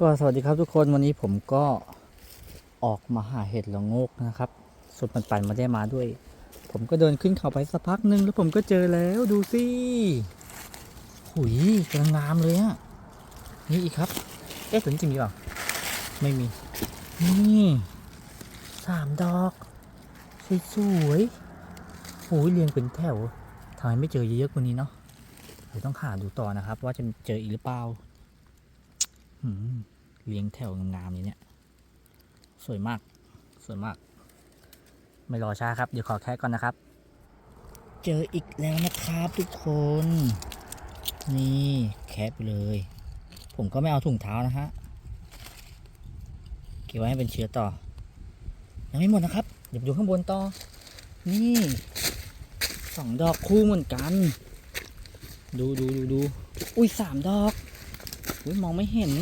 ก็สวัสดีครับทุกคนวันนี้ผมก็ออกมาหาเห็ดละโงกนะครับ สุดปันปันๆม่ได้มาด้วย ผมก็เดินขึ้นเขาไปสักพักหนึ่งแล้วผมก็เจอแล้วดูสิหุยกำลังงามเลยอะนี่อีกครับ เอ๊ะตัวนี้จะมีเปล่าไม่มี นี่สามดอกสวยๆโอ้ยเรียงเป็นแถวทำไมไม่เจอเยอะกว่านี้เนาะเดี๋ยวต้องหาดูต่อนะครับ ว่าจะเจออีกหรือเปล่า เลี้ยงแถวงามๆอย่างเนี้ย สวยมาก สวยมาก ไม่รอช้าครับ เดี๋ยวขอแค่ก่อนนะครับ เจออีกแล้วนะครับทุกคน นี่แคปเลย ผมก็ไม่เอาถุงเท้านะฮะ เก็บไว้ให้เป็นเชื้อต่อ ยังไม่หมดนะครับ เดี๋ยวดูข้างบนต่อ นี่สองดอกคู่เหมือนกัน ดูดูดูดู อุ้ยสามดอก อุ้ยมองไม่เห็น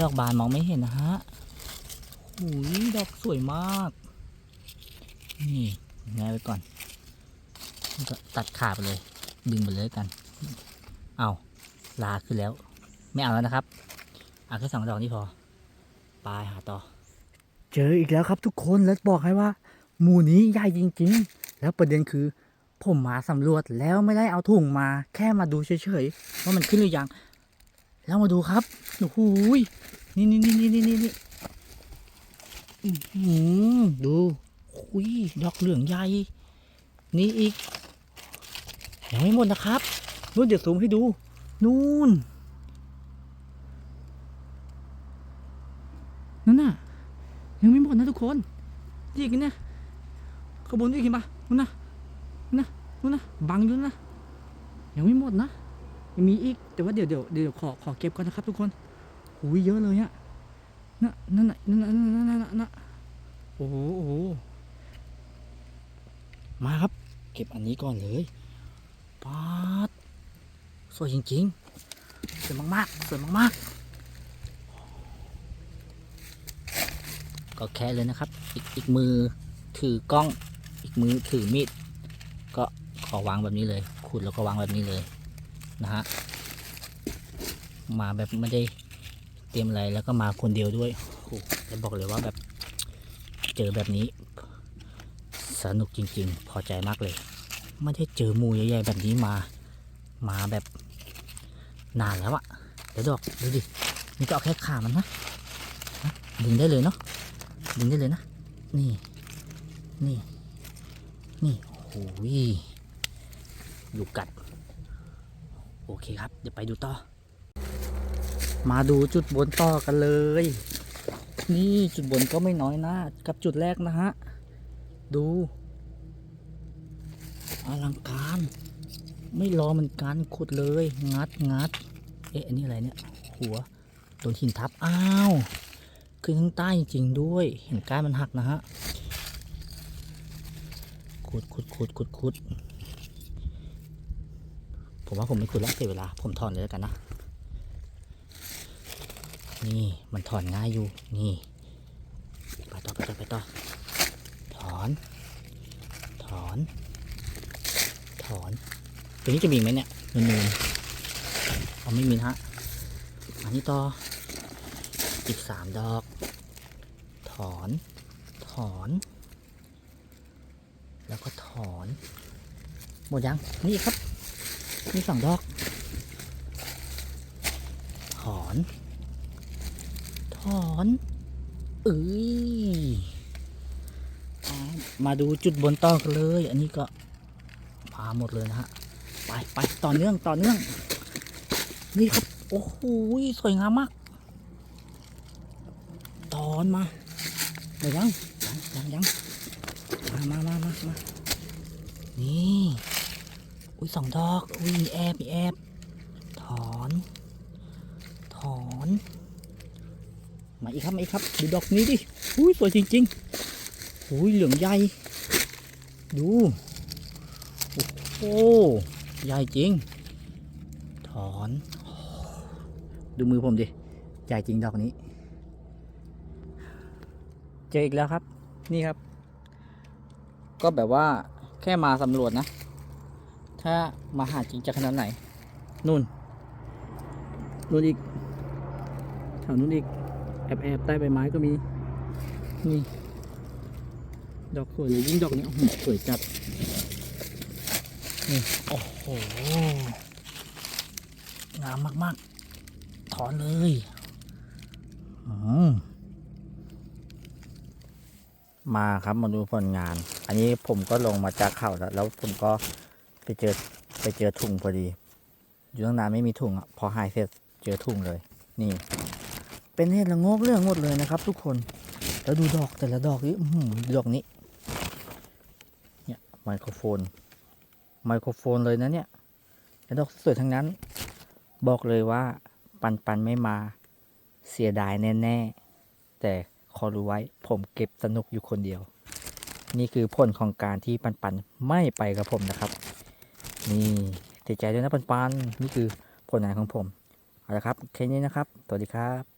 ดอกบานมองไม่เห็นนะฮะหูยดอกสวยมาก นี่แง่ไว้ก่อนก็ตัดขาไปเลย ดึงไปเลยกัน เอาลาขึ้นแล้ว ไม่เอาแล้วนะครับ เอาแค่สองดอกนี่พอไปหาต่อ เจออีกแล้วครับทุกคน แล้วบอกให้ว่า หมู่นี้ใหญ่จริง ๆ แล้วประเด็นคือ ผมมาสำรวจแล้วไม่ได้เอาถุงมา แค่มาดูเฉยๆ ว่ามันขึ้นหรือยัง แล้วมาดูครับโอ้โหยนี่นี่นี่นี่นี่นี่นี่ดูหุยดอกเหลืองใหญ่ นี่อีก ยังไม่หมดนะครับ นู่นเดี๋ยวซูมให้ดู นู่น นั่นน่ะ ยังไม่หมดนะทุกคนนี่อีกนะขางบวนนี่อีกเห็นปะนู่นนะ นู่นนะ นู่นนะ บังอยู่นะ ยังไม่หมดนะ มีอีก แต่ว่าเดี๋ยวเดี๋ยวเดี๋ยวขอขอเก็บก่อนนะครับทุกคนหูยเยอะเลยอะน่ะนั่นน่ะนั่นน่ะนั่นน่ะนั่นนั่นโอ้โหโอ้โหมาครับ เก็บอันนี้ก่อนเลยป๊าดสวยจริงๆสวยมากๆสวยมากๆ ก็แค่เลยนะครับ อีกอีกมือถือกล้อง อีกมือถือมีด ก็ขอวางแบบนี้เลยขุดแล้วก็วางแบบนี้เลย นะฮะมาแบบไม่ได้เตรียมอะไรแล้วก็มาคนเดียวด้วยโอ้โหจะบอกเลยว่าแบบเจอแบบนี้ สนุกจริง ๆ พอใจมากเลยไม่ได้เจอมูใหญ่ๆแบบนี้มา มาแบบนานแล้วอะเดี๋ยวดอกดูดินี่ก็เอาแค่ขามันนะดึงได้เลยเนาะดึงได้เลยนะ นี่ นี่ นี่โอ้โหลูกกัด อเคครับ เดี๋ยวไปดูต่อ มาดูจุดบนต่อกันเลย นี่จุดบนก็ไม่น้อยนะกับจุดแรกนะฮะ ดูอลังการ ไม่รอเหมือนกันขุดเลย งัดงัด เอ๊ะอันนี้อะไรเนี่ย หัวโดนหินทับ อ้าวขึ้นข้างใต้จริงๆด้วย เห็นก้านมันหักนะฮะขุดขุดขุดขุดขุด ผมว่าผมไม่ขุดแล้วเสียเวลา ผมถอนเลยแล้วกันนะ นี่มันถอนง่ายอยู่ นี่ไปต่อไปต่อไปต่อ ถอน ถอน ถอน ตัวนี้จะมีไหมเนี่ยนูนๆเอาไม่มีนะฮะอันนี้ต่ออีกสามดอก ถอน ถอน แล้วก็ถอน หมดยัง นี่ครับ มีสองดอก ถอน ถอนเอ้ยมาดูจุดบนต่อกันเลย อันนี้ก็พาหมดเลยนะฮะ ไปไปต่อเนื่องต่อเนื่อง นี่ครับ โอ้โหสวยงามมาก ตอนมาเดี๋ยวยังยังยังยังมามามามามานี่ อุ้ยสองดอก อุ้ยมีแอบมีแอบถอน ถอน มาอีกครับมาอีกครับ ดูดอกนี้ดิ อุ้ยสวยจริงๆอุ้ยเหลืองใหญ่ ดู โอ้โห ใหญ่จริง ถอน ดูมือผมดิ ใหญ่จริงดอกนี้ เจออีกแล้วครับ นี่ครับ ก็แบบว่าแค่มาสำรวจนะ ถ้ามาหาจริงจะขนาดไหน นู่น นู่นอีกแถวนู้นอีก แอบแอบใต้ใบไม้ก็มี นี่ ดอกสวยเลยยิ่งดอกนี้โอ้โหสวยจัด นี่ โอ้โห งามมากๆ ถอนเลยอืมมาครับมาดูผลงาน อันนี้ผมก็ลงมาจากเขาแล้ว แล้วผมก็ ไปเจอไปเจอถุงพอดี อยู่ตั้งนานไม่มีถุงอะพอหายเสร็จเจอถุงเลย นี่ เป็นเห็ดละงกเรื่องหมดเลยนะครับ ทุกคนแล้วดูดอกแต่ละดอกนี่อื้ดอกนี้เนี่ยไมโครโฟน ไมโครโฟนเลยนะเนี่ยแล้วดอกสวยทั้งนั้น บอกเลยว่า ปันปันไม่มาเสียดายแน่ๆ แต่ขอรู้ไว้ผมเก็บสนุกอยู่คนเดียว นี่คือผลของการที่ปันปันไม่ไปกับผมนะครับ นี่ติดใจด้วยนะปันปันนี่คือผลงานของผม เอาละครับแค่นี้นะครับ สวัสดีครับ